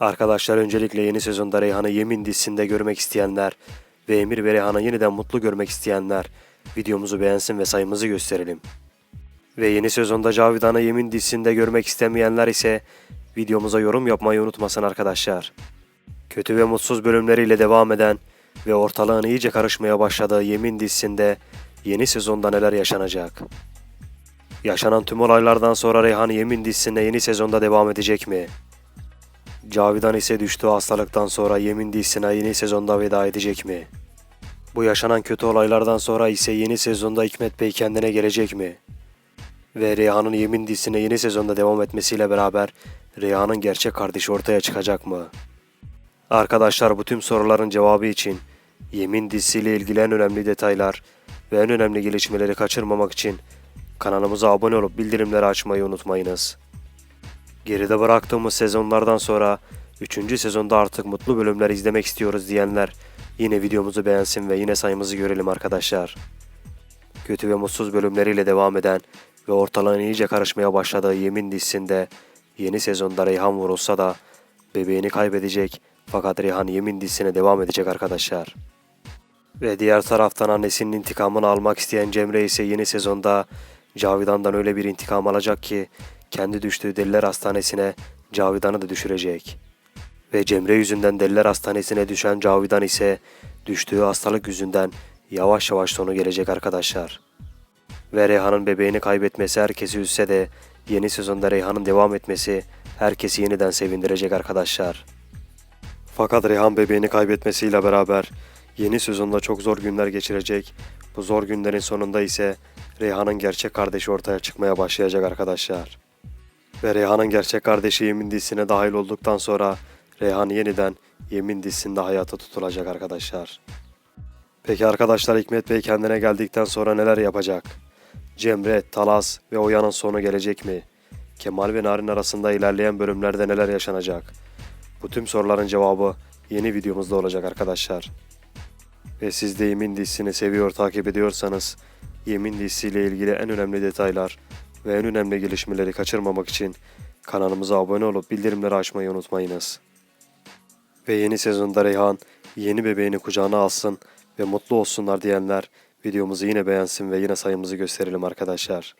Arkadaşlar öncelikle yeni sezonda Reyhan'ı Yemin dizisinde görmek isteyenler ve Emir ve Reyhan'ı yeniden mutlu görmek isteyenler videomuzu beğensin ve sayımızı gösterelim. Ve yeni sezonda Cavidan'ı Yemin dizisinde görmek istemeyenler ise videomuza yorum yapmayı unutmasın arkadaşlar. Kötü ve mutsuz bölümleriyle devam eden ve ortalığın iyice karışmaya başladığı Yemin dizisinde yeni sezonda neler yaşanacak? Yaşanan tüm olaylardan sonra Reyhan Yemin dizisine yeni sezonda devam edecek mi? Cavidan ise düştüğü hastalıktan sonra Yemin dizisine yeni sezonda veda edecek mi? Bu yaşanan kötü olaylardan sonra ise yeni sezonda Hikmet Bey kendine gelecek mi? Ve Reyhan'ın Yemin dizisine yeni sezonda devam etmesiyle beraber Reyhan'ın gerçek kardeşi ortaya çıkacak mı? Arkadaşlar bu tüm soruların cevabı için Yemin dizisiyle ilgili en önemli detaylar ve en önemli gelişmeleri kaçırmamak için kanalımıza abone olup bildirimleri açmayı unutmayınız. Geride bıraktığımız sezonlardan sonra 3. sezonda artık mutlu bölümler izlemek istiyoruz diyenler yine videomuzu beğensin ve yine sayımızı görelim arkadaşlar. Kötü ve mutsuz bölümleriyle devam eden ve ortalığın iyice karışmaya başladığı Yemin dizisinde yeni sezonda Reyhan vurulsa da bebeğini kaybedecek fakat Reyhan Yemin dizisine devam edecek arkadaşlar. Ve diğer taraftan annesinin intikamını almak isteyen Cemre ise yeni sezonda Cavidan'dan öyle bir intikam alacak ki kendi düştüğü deliler hastanesine Cavidan'ı da düşürecek. Ve Cemre yüzünden deliler hastanesine düşen Cavidan ise düştüğü hastalık yüzünden yavaş yavaş sonu gelecek arkadaşlar. Ve Reyhan'ın bebeğini kaybetmesi herkesi üzse de yeni sezonda Reyhan'ın devam etmesi herkesi yeniden sevindirecek arkadaşlar. Fakat Reyhan bebeğini kaybetmesiyle beraber yeni sezonda çok zor günler geçirecek. Bu zor günlerin sonunda ise Reyhan'ın gerçek kardeşi ortaya çıkmaya başlayacak arkadaşlar. Ve Reyhan'ın gerçek kardeşi Yemin dizisine dahil olduktan sonra Reyhan yeniden Yemin dizisinde hayata tutulacak arkadaşlar. Peki arkadaşlar Hikmet Bey kendine geldikten sonra neler yapacak? Cemre, Talas ve Oya'nın sonu gelecek mi? Kemal ve Narin arasında ilerleyen bölümlerde neler yaşanacak? Bu tüm soruların cevabı yeni videomuzda olacak arkadaşlar. Ve siz de Yemin dizisini seviyor takip ediyorsanız Yemin dizisiyle ilgili en önemli detaylar ve en önemli gelişmeleri kaçırmamak için kanalımıza abone olup bildirimleri açmayı unutmayınız. Ve yeni sezonda Reyhan yeni bebeğini kucağına alsın ve mutlu olsunlar diyenler videomuzu yine beğensin ve yine sayımızı gösterelim arkadaşlar.